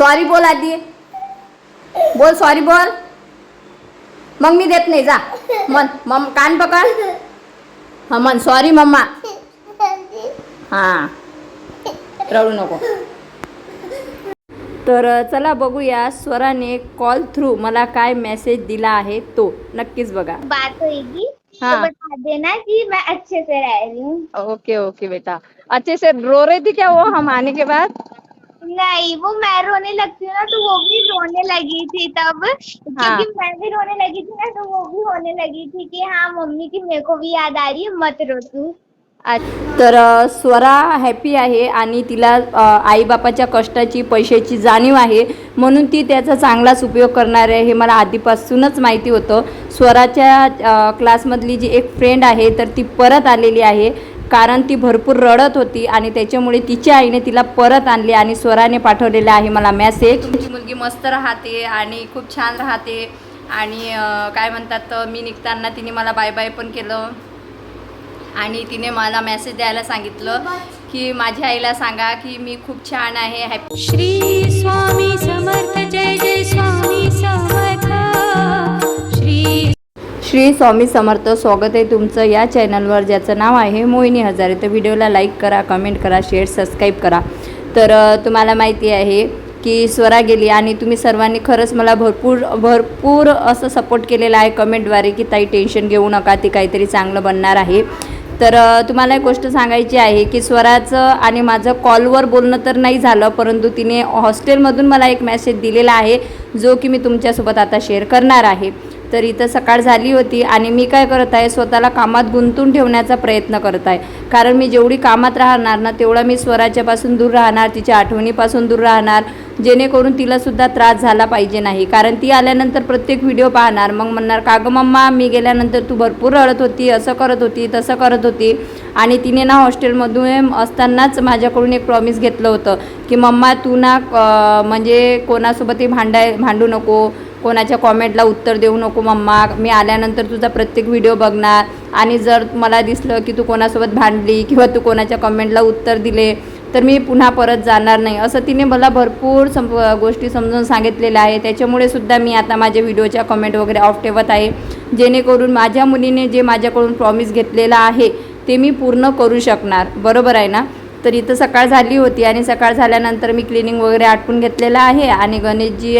Sorry बोल आधी. बोल सॉरी बोल. मग मी देत नाही जा. मन मम कान पकड. हा मन सॉरी मम्मा. हाँ. रडू नको. तर चला बघूया स्वराने कॉल थ्रू मला काय मेसेज दिला आहे तो. नक्कीच बघा. बात होगी हाँ। तो बता देना कि मैं अच्छे से रह रही हूँ. ओके ओके बेटा. अच्छे से रो रही थी क्या वो? हम आने के बाद? नहीं वो मैं रोने लगती हूँ ना तो वो भी रोने लगी थी तब। क्योंकि मैं भी रोने लगी थी ना तो वो भी होने लगी थी कि हाँ मम्मी की मेरे को भी याद आ रही है मत रो तू। तर स्वरा हॅपी आहे आणि तिला आईबापाच्या कष्टाची पैशाची जाणीव आहे म्हणून ती त्याचा चांगलाच उपयोग करणार आहे हे मला आधीपासूनच माहिती होतं. स्वराच्या क्लासमधली जी एक फ्रेंड आहे तर ती परत आलेली आहे. कारण ती भरपूर रडत होती आणि त्याच्यामुळे तिच्या आईने तिला परत आणली आणि स्वराने पाठवलेला आहे मला मेसेज तुमची मुलगी मस्त राहते आणि खूप छान राहते आणि काय म्हणतात मी निघताना तिने मला बाय बाय पण केलं. आणि तिने मला मेसेज द्यायला सांगितलं की माझ्या आईला सांगा की मी खूप छान आहे हॅपी श्री स्वामी समर्थ जय जय स्वामी समर्थ. श्री स्वामी समर्थ स्वागत आहे तुमचं या चॅनलवर ज्याचं नाव आहे मोहिनी हजारे. तर व्हिडिओला लाईक करा कमेंट करा शेअर सबस्क्राईब करा. तर तुम्हाला माहिती आहे की स्वरा गेली आणि तुम्ही सर्वांनी खरंच मला भरपूर भरपूर असं सपोर्ट केलेला आहे कमेंटद्वारे की ताई टेन्शन घेऊ नका ती काहीतरी चांगलं बनणार आहे. तर तुम्हाला एक गोष्ट सांगायची आहे की स्वराचं आणि माझं कॉलवर बोलणं तर नाही झालं परंतु तिने हॉस्टेलमधून मला एक मेसेज दिलेला आहे जो की मी तुमच्यासोबत आता शेअर करणार आहे. तर इथं सकाळ झाली होती आणि मी काय करत आहे स्वतःला कामात गुंतून ठेवण्याचा प्रयत्न करत आहे. कारण मी जेवढी कामात राहणार ना तेवढा मी स्वराच्यापासून दूर राहणार तिच्या आठवणीपासून दूर राहणार जेणेकरून तिलासुद्धा त्रास झाला पाहिजे नाही. कारण ती आल्यानंतर प्रत्येक व्हिडिओ पाहणार. मग म्हणणार का गं मम्मा मी गेल्यानंतर तू भरपूर रडत होती असं करत होती तसं करत होती. आणि तिने ना हॉस्टेलमधून असतानाच माझ्याकडून एक प्रॉमिस घेतलं होतं की मम्मा तू ना म्हणजे कोणासोबतही भांडाय भांडू नको कोणाच्या कॉमेंटला उत्तर देऊ नको मम्मा. मी आल्यानंतर तुझा प्रत्येक व्हिडिओ बघणार. आणि जर मला दिसलं की तू कोणासोबत भांडली किंवा तू कोणाच्या कॉमेंटला उत्तर दिले तर मी पुन्हा परत जाणार नाही. असं तिने मला भरपूर सम गोष्टी समजून सांगितलेल्या आहे त्याच्यामुळे सुद्धा मी आता माझ्या व्हिडिओच्या कमेंट वगैरे ऑफ ठेवत आहे. जेणेकरून माझ्या मुलीने जे माझ्याकडून प्रॉमिस घेतलेलं आहे ते मी पूर्ण करू शकणार. बरोबर आहे ना? तर इथं सकाळ झाली होती आणि सकाळ झाल्यानंतर मी क्लिनिंग वगैरे आटपून घेतलेलं आहे आणि गणेशजी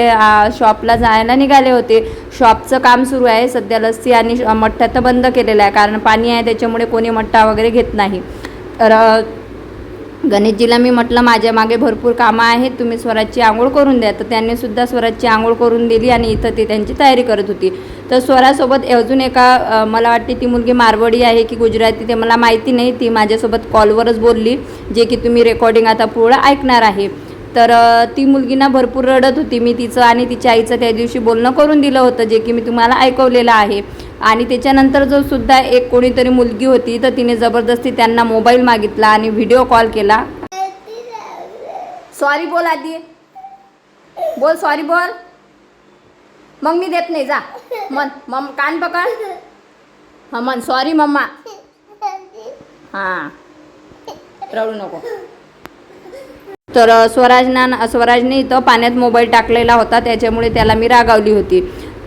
शॉपला जायला निघाले होते. शॉपचं काम सुरू आहे. सध्या लस्सी आणि मठ्ठा तर बंद केलेलं आहे. कारण पाणी आहे त्याच्यामुळे कोणी मठ्ठा वगैरे घेत नाही. तर गणेशजीला मी म्हटलं माझ्या मागे भरपूर कामं आहेत तुम्ही स्वराजची आंघोळ करून द्या. तर त्यांनी सुद्धा स्वराजची आंघोळ करून दिली आणि इथं ती त्यांची तयारी करत होती. तर स्वरासोबत अजून एका मला वाटते ती मुलगी मारवाडी आहे की गुजराती ते मला माहिती नाही. ती माझ्यासोबत कॉलवरच बोलली जे की तुम्ही रेकॉर्डिंग आता पुढं ऐकणार आहे. तर ती मुलगी ना भरपूर रडत होती. मी तिचं आणि तिच्या आईचं त्या दिवशी बोलणं करून दिलं होतं जे की मी तुम्हाला ऐकवलेलं आहे. आणि त्याच्यानंतर जो सुद्धा एक कोणीतरी मुलगी होती तर तिने जबरदस्ती त्यांना मोबाईल मागितला आणि व्हिडिओ कॉल केला. सॉरी बोल आधी. बोल सॉरी बोल. मग मी देत नाही जा. मन मम कान पकड. हा मन सॉरी मम्मा. हां. रडू नको. तर स्वराजना स्वराजने इथं पाण्यात मोबाईल टाकलेला होता त्याच्यामुळे त्याला मी रागावली होती.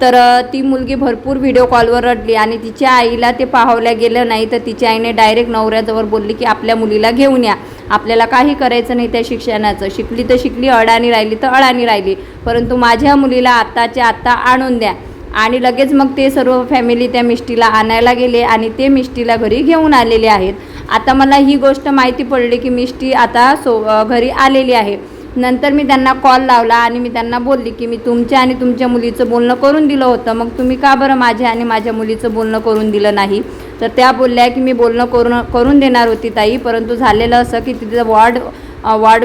तर ती मुलगी भरपूर व्हिडिओ कॉलवर रडली आणि तिच्या आईला ते पाहवल्या गेलं नाही. तर तिच्या आईने डायरेक्ट नवऱ्याजवळ बोलली की आपल्या मुलीला घेऊन या. आपल्याला काही करायचं नाही त्या शिक्षणाचं. शिकली तर शिकली अडाणी राहिली तर अडाणी राहिली. परंतु माझ्या मुलीला आत्ताच्या आत्ता आणून द्या. आणि लगेच मग ते सर्व फॅमिली त्या मिष्टीला आणायला गेले आणि ते मिष्टीला घरी घेऊन आलेले आहेत. आता मला ही गोष्ट माहिती पडली की मिष्टी आता सो घरी आलेली आहे. नंतर मी त्यांना कॉल लावला आणि मी त्यांना बोलली की मी तुमच्या आणि तुमच्या मुलीचं बोलणं करून दिलं होतं. मग तुम्ही का बरं माझ्या आणि माझ्या मुलीचं बोलणं करून दिलं नाही? तर त्या बोलल्या की मी बोलणं करून करून देणार होती ताई परंतु झालेलं असं की तिथं वॉर्ड वॉर्ड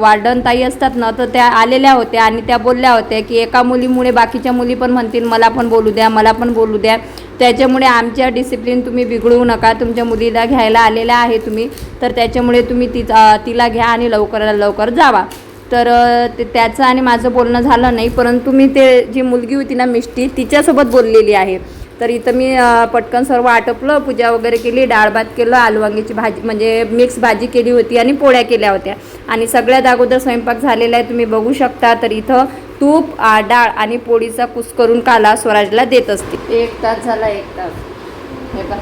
वार्डन ताई असतात ना तर त्या आलेल्या होत्या आणि त्या बोलल्या होत्या की एका मुलीमुळे बाकीच्या मुली पण म्हणतील मला पण बोलू द्या मला पण बोलू द्या. त्याच्यामुळे आमच्या डिसिप्लिन तुम्ही बिघडवू नका तुमच्या मुलीला घ्यायला आलेल्या आहे तुम्ही तर त्याच्यामुळे तुम्ही ती तिला घ्या आणि लवकरात लवकर जावा. तर ते त्याचं आणि माझं बोलणं झालं नाही परंतु मी ते जी मुलगी होती ना मिष्टी तिच्यासोबत बोललेली आहे. तर इथं मी पटकन सर्व आटपलं पूजा वगैरे केली डाळ भात केलं आलू वांग्याची भाजी म्हणजे मिक्स भाजी केली होती आणि पोळ्या केल्या होत्या. आणि सगळ्यात अगोदर स्वयंपाक झालेला आहे तुम्ही बघू शकता तर इथं तूप डाळ आणि पोळीचा कुस करून काला स्वराजला देत असते. एक तास झाला एक तास. हे पहा.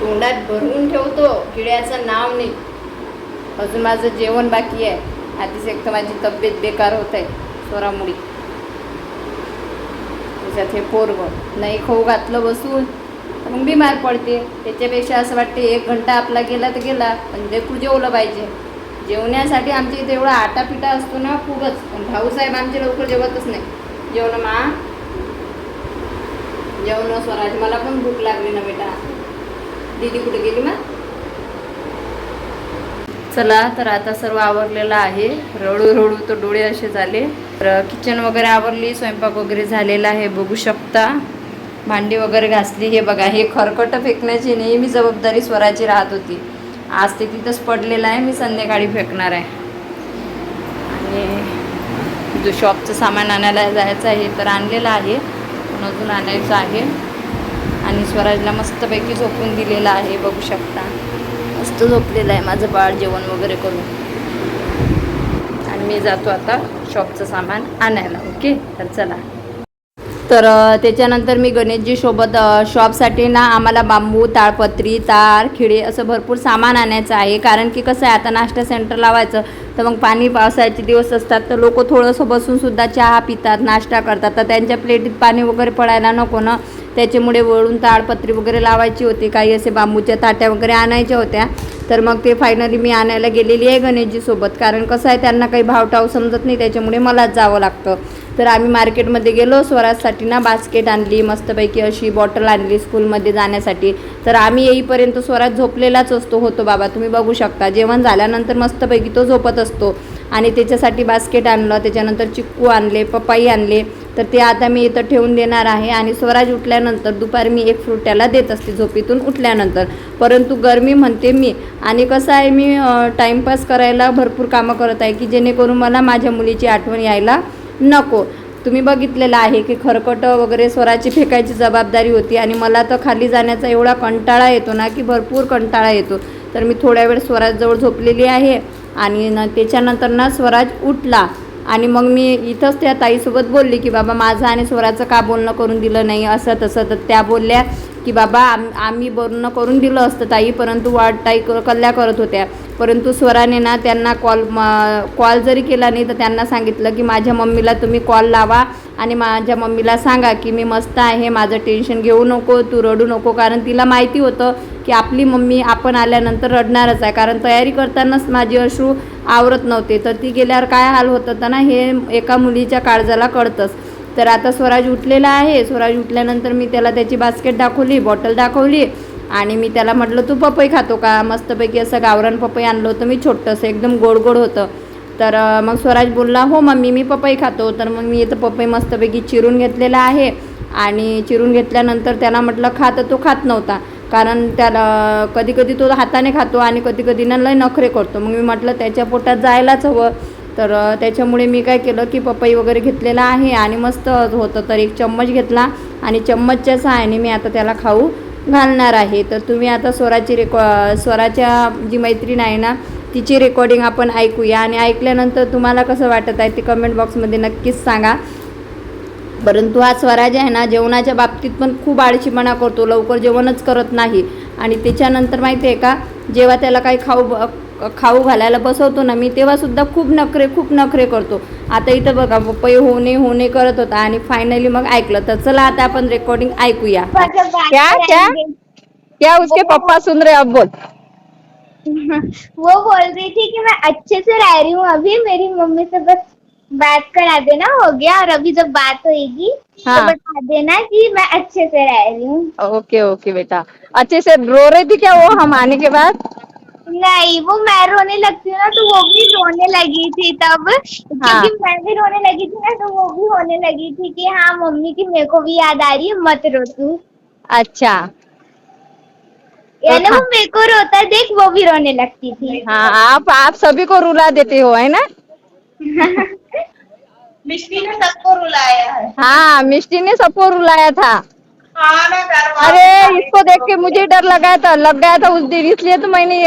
तोंडात भरून ठेवतो किड्याचं नाव नाही. अजून माझं जेवण बाकी आहे. आधीच एक तर माझी तब्येत बेकार होत आहे स्वरामुळी त्याच्यात हे पोरग नाही खाऊ घातलं बसून मग बिमार पडते. त्याच्यापेक्षा असं वाटते एक घंटा आपला गेला तर गेला पण लेकरू जेवलं पाहिजे. जेवण्यासाठी आमच्या इथे एवढा आटा पिटा असतो ना खूपच पण भाऊसाहेब आमचे लवकर जेवतच नाही. जेवण मा? जेवण स्वराज मला पण भूक लागली ना बेटा. दीदी कुठे गेली मग चला तर आता सर्व आवरलेलं आहे. रडू रडू तर डोळे असे झाले. तर किचन वगैरे आवरली स्वयंपाक वगैरे झालेला आहे बघू शकता. भांडी वगैरे घासली हे बघा हे खरकटं फेकण्याची नेहमी जबाबदारी स्वराची राहत होती. आज ते तिथंच पडलेलं आहे मी संध्याकाळी फेकणार आहे. आणि जो शॉपचं सामान आणायला जायचं आहे तर आणलेलं आहे. पण अजून आणायचं आहे. आणि स्वराजला मस्तपैकी झोपून दिलेलं आहे बघू शकता. मस्त झोपलेलं आहे माझं बाळ जेवण वगैरे करून. आणि मी जातो आता शॉपचं सामान आणायला ओके? तर चला. तर त्याच्यानंतर मी गणेशजी सोबत शॉपसाठी ना आम्हाला बांबू ताळपत्री तार खिळे असं भरपूर सामान आणायचं आहे. कारण की कसं आहे आता नाश्ता सेंटर लावायचं तर मग पाणी पावसाळ्याचे दिवस असतात तर लोक थोडंसं बसूनसुद्धा चहा पितात नाश्ता करतात. तर त्यांच्या प्लेटीत पाणी वगैरे पडायला नको ना. त्याच्यामुळे वळून ताडपत्री वगैरे लावायची होती. काही असे बांबूच्या ताट्या वगैरे आणायच्या होत्या. तर मग ते फायनली मी आणायला गेलेली आहे गणेशजीसोबत. कारण कसं आहे त्यांना काही भावटाव समजत नाही त्याच्यामुळे मलाच जावं लागतं. तर आम्ही मार्केटमध्ये गेलो स्वराजसाठी ना बास्केट आणली मस्तपैकी अशी बॉटल आणली स्कूलमध्ये जाण्यासाठी. तर आम्ही येईपर्यंत स्वराज झोपलेलाच असतो. होतो बाबा तुम्ही बघू शकता. जेवण झाल्यानंतर मस्तपैकी तो झोपत असतो. आणि त्याच्यासाठी बास्केट आणलं त्याच्यानंतर चिक्कू आणले पपाई आणले तर ते आता मी इथं ठेवून देणार आहे. आणि स्वराज उठल्यानंतर दुपारी मी एक फ्रूट त्याला देत असते झोपेतून उठल्यानंतर. परंतु गरमी म्हणते मी. आणि कसं आहे मी टाईमपास करायला भरपूर कामं करत आहे की जेणेकरून मला माझ्या मुलीची आठवण यायला नको. तुम्ही बघितलेलं आहे की खरकट वगैरे स्वराची फेकायची जबाबदारी होती आणि मला तर खाली जाण्याचा एवढा कंटाळा येतो ना की भरपूर कंटाळा येतो. तर मी थोड्या वेळ स्वराजजवळ झोपलेली आहे. आणि न त्याच्यानंतर ना स्वराज उठला. आणि मग मी इथंच त्या ताईसोबत बोलली की बाबा माझं आणि स्वराचं का बोलणं करून दिलं नाही? असं तसं तर त्या बोलल्या. की बाबा आम आम्ही बोलणं करून दिलं असतं ताई परंतु वाटताई कल्ल्या करत होत्या. परंतु स्वराने ना त्यांना कॉल कॉल जरी केला नाही तर त्यांना सांगितलं की माझ्या मम्मीला तुम्ही कॉल लावा आणि माझ्या मम्मीला सांगा की मी मस्त आहे माझं टेन्शन घेऊ नको तू रडू नको. कारण तिला माहिती होतं की आपली मम्मी आपण आल्यानंतर रडणारच आहे. कारण तयारी करतानाच माझी अश्रू आवरत नव्हते. तर ती गेल्यावर काय हाल होतं ना हे एका मुलीच्या काळजाला कळतंच. तर आता स्वराज उठलेला आहे. स्वराज उठल्यानंतर मी त्याला त्याची बास्केट दाखवली बॉटल दाखवली आणि मी त्याला म्हटलं तू पपई खातो का? मस्तपैकी असं गावरान पपई आणलं होतं मी छोटंसं एकदम गोड गोड होतं. तर मग स्वराज बोलला हो मम्मी मी पपई खातो. तर मग मी इथं पपई मस्तपैकी चिरून घेतलेला आहे आणि चिरून घेतल्यानंतर त्याला म्हटलं खा. तर तो खात नव्हता. कारण त्याला कधी कधी तो हाताने खातो आणि कधी कधी ना लय नखरे करतो. मग मी म्हटलं त्याच्या पोटात जायलाच हवं. तर त्याच्यामुळे मी काय केलं की पपई वगैरे घेतलेला आहे आणि मस्त होतं. तर एक चम्मच घेतला आणि चम्मचच्या सहाय्याने मी आता त्याला खाऊ घालणार आहे. तर तुम्ही आता स्वराची रेकॉ स्वराच्या जी मैत्रीण आहे ना तिची रेकॉर्डिंग आपण ऐकूया आणि ऐकल्यानंतर तुम्हाला कसं वाटत आहे ते कमेंट बॉक्समध्ये नक्कीच सांगा. परंतु हा स्वराज आहे ना जेवणाच्या बाबतीत पण खूप आळशीपणा करतो. लवकर जेवणच करत नाही. आणि त्याच्यानंतर माहिती आहे का जेव्हा त्याला काही खाऊ ब- खाऊ घालायला बसवतो ना मी तेव्हासुद्धा खूप नखरे खूप नखरे करतो. आता इथं बघा पपई होणे होणे करत होता आणि फायनली मग ऐकलं. तर चला आता आपण रेकॉर्डिंग ऐकूया. क्या, क्या? क्या उसके पप्पा सुन रहे अब बोल। वो बोल रही थी कि मैं अच्छे से रह रही हूँ। अभी मेरी मम्मी से बस बात करा देना हो गया। और अभी जब बात होगी हाँ। तो बता देना कि मैं अच्छे से रह रही हूँ। ओके ओके बेटा। अच्छे से रो रही थी क्या वो हम आने के बाद? नहीं वो मैं रोने लगती हूँ ना तो वो भी रोने लगी थी तब। हाँ. क्योंकि मैं भी रोने लगी थी ना तो वो भी रोने लगी थी कि हाँ मम्मी की मेरे को भी याद आ रही है मत रो तू। अच्छा। यानी हाँ। वो मेरे को रोता देख वो भी रोने लगती थी। हाँ आप आप सभी को रुला देते हो है ना? मिष्टी ने सबको रुलाया है। हाँ मिष्टी ने सबको रुलाया था। हाँ अरे इसको देख के मुझे डर लगा था लग गया था उस दिन इसलिए तो मैंने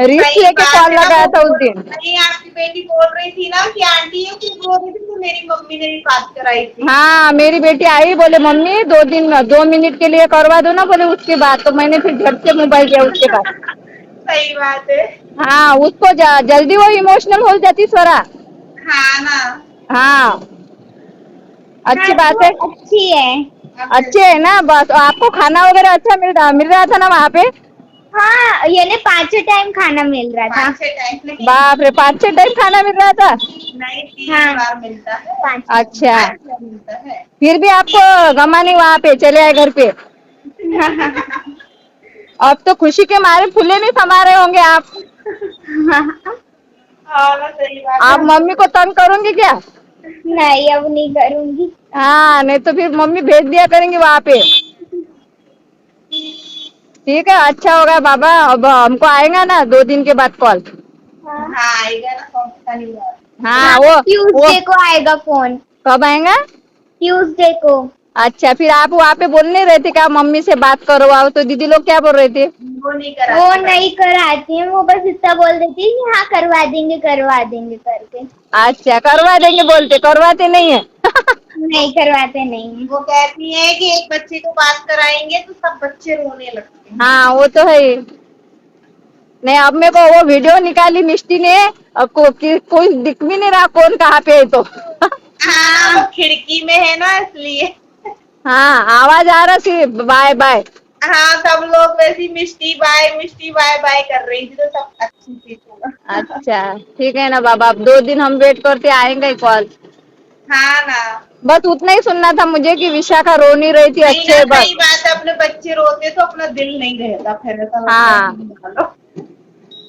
रिस्क लेके कॉल लगाया था उस दिन। नहीं आपकी बेटी बोल रही थी ना कि आंटी ये कुछ बोल रही थी तो मेरी मम्मी ने भी बात कराई थी। हाँ मेरी बेटी आई बोले मम्मी दो दिन दो मिनट के लिए करवा दो ना बोले उसके बाद तो मैंने फिर झट से मोबाइल किया उसके बाद। सही बात है। हाँ उसको जल्दी वो इमोशनल हो जाती स्वरा। हाँ ना। हाँ। अच्छी हाँ, बात है। तो अच्छी है। अच्छे है ना बस। आपको खाना वगैरह अच्छा मिल रहा मिल रहा था ना वहाँ पे? हाँ ये ने पाँचों टाइम खाना मिल रहा था। पाँच छह टाइम बाप रे पाँच छह टाइम खाना मिल रहा था? नहीं हाँ। बार मिलता है। अच्छा। मिलता है। फिर भी आपको गमा नहीं वहाँ पे चले आए घर पे? अब तो खुशी के मारे फूले नहीं समा रहे होंगे आप। हाँ सही बात आप मम्मी को तंग करूँगी क्या? नहीं अब नहीं करूँगी। हाँ नहीं तो फिर मम्मी भेज दिया करेंगे वहाँ पे। ठीक है अच्छा होगा बाबा अब हमको आएगा ना दो दिन के बाद कॉल। हाँ आएगा ना हाँ वो, वो ट्यूसडे को आएगा फ़ोन। कब आएगा? ट्यूसडे को। अच्छा फिर आप वहाँ पे बोल नहीं रहे थे क्या मम्मी से बात करो आओ तो दीदी लोग क्या बोल रहे थे? वो नहीं करा वो नहीं कराती है वो बस इतना बोल देती है हाँ करवा देंगे करवा देंगे करके। अच्छा करवा देंगे बोलते करवाते नहीं है? नहीं करवाते नहीं वो कहती है कि एक बच्चे को बात कराएँगे तो सब बच्चे रोने लगते हैं। हाँ वो तो है नहीं अब मेरे को वो वीडियो निकाली मिष्टी ने अब को, कोई दिख भी नहीं रहा कौन कहाँ पे है तो? हाँ वो खिड़की में है ना इसलिए। हाँ आवाज़ आ रहा सी बाय बाय हाँ सब लोग वैसी Mishti bye Mishti bye bye कर रही थी तो सब अच्छी थी तो अच्छा ठीक है ना बाबा अब दो दिन हम वेट करते आएँगे कॉल। हाँ ना। बस उतना ही सुनना था मुझे कि विशाखा रो नहीं रही थी नहीं अच्छे बस। सही बात है अपने बच्चे रोते तो अपना दिल नहीं रहता फिर ऐसा हाँ।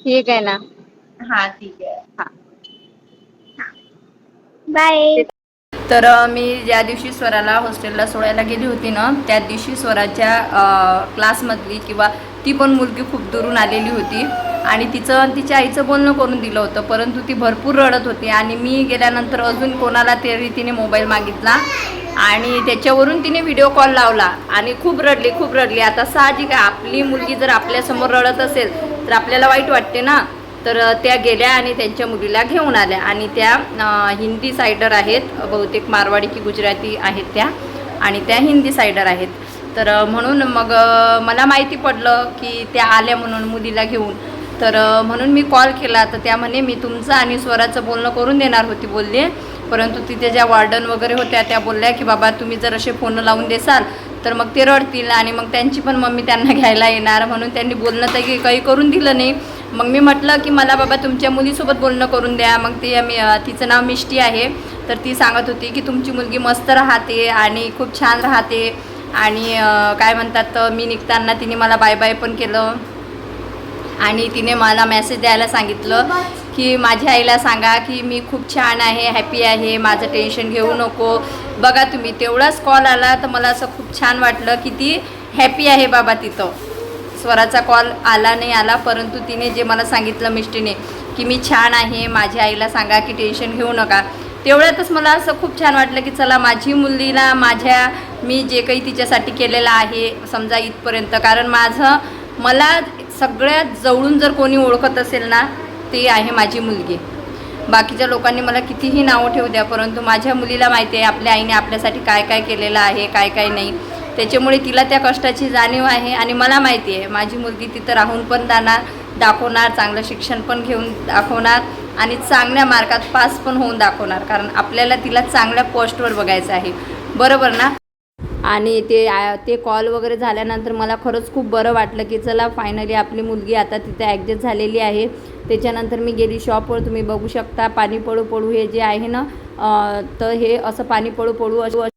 ठीक है ना। हाँ ठीक है। हाँ। बाय तर मी ज्या दिवशी स्वराला हॉस्टेलला सोडायला गेली होती ना त्या दिवशी स्वराच्या क्लासमधली किंवा ती पण मुलगी खूप दुरून आलेली होती. आणि तिचं तिच्या आईचं बोलणं करून दिलं होतं परंतु ती भरपूर रडत होती. आणि मी गेल्यानंतर अजून कोणाला त्या रीतीने मोबाईल मागितला आणि त्याच्यावरून तिने व्हिडिओ कॉल लावला. आणि खूप रडली खूप रडली. आता साहजिक आहे आपली मुलगी जर आपल्यासमोर रडत असेल तर आपल्याला वाईट वाटते ना. तर त्या गेल्या आणि त्यांच्या मुलीला घेऊन आल्या. आणि त्या हिंदी सायडर आहेत. बहुतेक मारवाडी की गुजराती आहेत त्या आणि त्या हिंदी सायडर आहेत. तर म्हणून मग मला माहिती पडलं की त्या आल्या म्हणून मुलीला घेऊन. तर म्हणून मी कॉल केला. तर त्या म्हणे मी तुमचं आणि स्वराचं बोलणं करून देणार होती बोलली. परंतु तिथे ज्या वार्डन वगैरे होत्या त्या बोलल्या की बाबा तुम्ही जर असे फोन लावून देसाल तर मग ते रडतील आणि मग त्यांची पण मम्मी त्यांना घ्यायला येणार. म्हणून त्यांनी बोलणं तर काही करून दिलं नाही. मग मी म्हटलं की मला बाबा तुमच्या मुलीसोबत बोलणं करून द्या. मग ते मी तिचं नाव मिष्टी आहे. तर ती सांगत होती की तुमची मुलगी मस्त राहते आणि खूप छान राहते. आणि काय म्हणतात तर मी निघताना तिने मला बाय बाय पण केलं. आणि तिने मला मेसेज द्यायला सांगितलं की माझ्या आईला सांगा की मी खूप छान आहे हॅपी आहे माझं टेन्शन घेऊ नको. बघा तुम्ही तेवढाच कॉल आला तर मला असं खूप छान वाटलं की ती हॅपी आहे बाबा तिथं. स्वराचा कॉल आला नाही आला परंतु तिने जे मला सांगितलं मिष्टीने की मी छान आहे माझ्या आईला सांगा की टेन्शन घेऊ नका. तेवढ्यातच मला असं खूप छान वाटलं की चला माझी मुलीला माझ्या मी जे काही तिच्यासाठी केलेलं आहे समजा इथपर्यंत. कारण माझं मला सगळ्यात जवळून जर कोणी ओळखत असेल ना ते आहे माझी मुलगी. बाकीच्या लोकांनी मला कितीही नावं ठेवू द्या परंतु माझ्या मुलीला माहिती आहे आपल्या आईने आपल्यासाठी काय काय केलेलं आहे काय काय नाही. त्याच्यामुळे तिला त्या कष्टाची जाणीव आहे आणि मला माहिती आहे माझी मुलगी तिथं राहून पण जाणार दाखवणार चांगलं शिक्षण पण घेऊन दाखवणार आणि चांगल्या मार्कात पास पण होऊन दाखवणार कारण आपल्याला तिला चांगल्या पोस्टवर बघायचं आहे. बरोबर ना? आणि ते ते कॉल वगैरे झाल्यानंतर मला खरंच खूप बरं वाटलं की चला फायनली आपली मुलगी आता तिथे ॲडजस्ट झालेली आहे. त्याच्यानंतर मी गेली शॉपवर तुम्ही बघू शकता पाणी पळू पळू हे जे आहे ना तर हे असं पाणी पळू पळू असं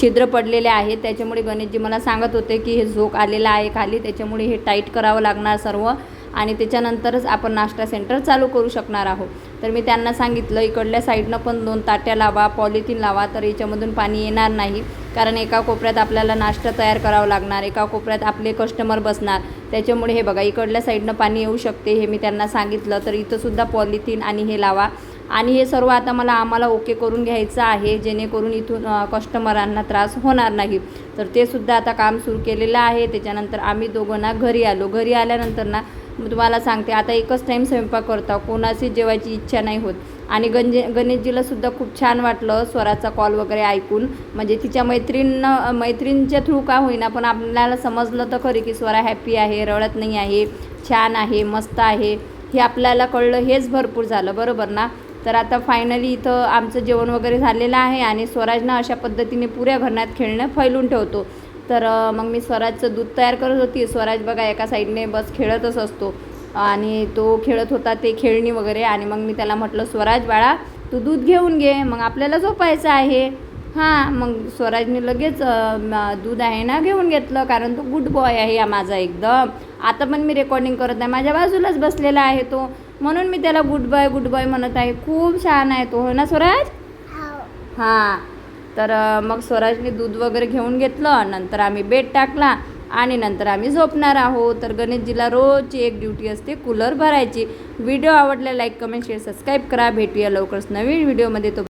छिद्र पडलेले आहेत. त्याच्यामुळे गणेशजी मला सांगत होते की हे झोक आलेलं आहे खाली. त्याच्यामुळे हे टाईट करावं लागणार सर्व आणि त्याच्यानंतरच आपण नाश्ता सेंटर चालू करू शकणार आहोत. तर मी त्यांना सांगितलं इकडल्या साईडनं पण दोन ताट्या लावा पॉलिथिन लावा तर याच्यामधून पाणी येणार नाही. कारण एका कोपऱ्यात आपल्याला नाश्ता तयार करावा लागणार एका कोपऱ्यात आपले कस्टमर बसणार. त्याच्यामुळे हे बघा इकडल्या साईडनं पाणी येऊ शकते हे मी त्यांना सांगितलं. तर इथंसुद्धा पॉलिथिन आणि हे लावा. आणि हे सर्व आता मला आम्हाला ओके करून घ्यायचं आहे जेणेकरून इथून कस्टमरांना त्रास होणार नाही. तर ते सुद्धा आता काम सुरू केलेलं आहे. त्याच्यानंतर आम्ही दोघांना घरी आलो. घरी आल्यानंतर ना तुम्हाला सांगते आता एकच टाईम स्वयंपाक करता कोणाशी जेवायची इच्छा नाही होत. आणि गणजे गणेशजीला सुद्धा खूप छान वाटलं स्वराचा कॉल वगैरे ऐकून. म्हणजे तिच्या मैत्रीण मैत्रिणीच्या थ्रू का होईना पण आपल्याला समजलं तर खरी की स्वरा हॅपी आहे रडत नाही आहे छान आहे मस्त आहे. हे आपल्याला कळलं हेच भरपूर झालं. बरोबर ना? तर आता फायनली इथं आमचं जेवण वगैरे झालेलं आहे आणि स्वराजनं अशा पद्धतीने पुऱ्या घरात खेळणं फैलून ठेवतो. तर मग मी स्वराजचं दूध तयार करत होती. स्वराज बघा एका साईडने बस खेळतच असतो. आणि तो खेळत होता ते खेळणी वगैरे. आणि मग मी त्याला म्हटलं स्वराज बाळा तू दूध घेऊन घे. मग आपल्याला झोपायचं आहे. हां मग स्वराजने लगेच दूध आहे ना घेऊन घेतलं. कारण तो गुड बॉय आहे हा माझा एकदम. आता पण मी रेकॉर्डिंग करत नाही माझ्या बाजूलाच बसलेला आहे तो. म्हणून मी त्याला गुड बॉय गुड बॉय म्हणत आहे. खूप छान आहे तो हो ना स्वराज? हां. तर अ, मग स्वराजने दूध वगैरे घेऊन घेतलं नंतर आम्ही बेड टाकला आणि नंतर आम्ही झोपणार आहोत. तर गणेशजीला रोजची एक ड्युटी असते कूलर भरायची. व्हिडिओ आवडला लाईक कमेंट शेअर सबस्क्राईब करा. भेटूया लवकरच नवीन व्हिडिओमध्ये तो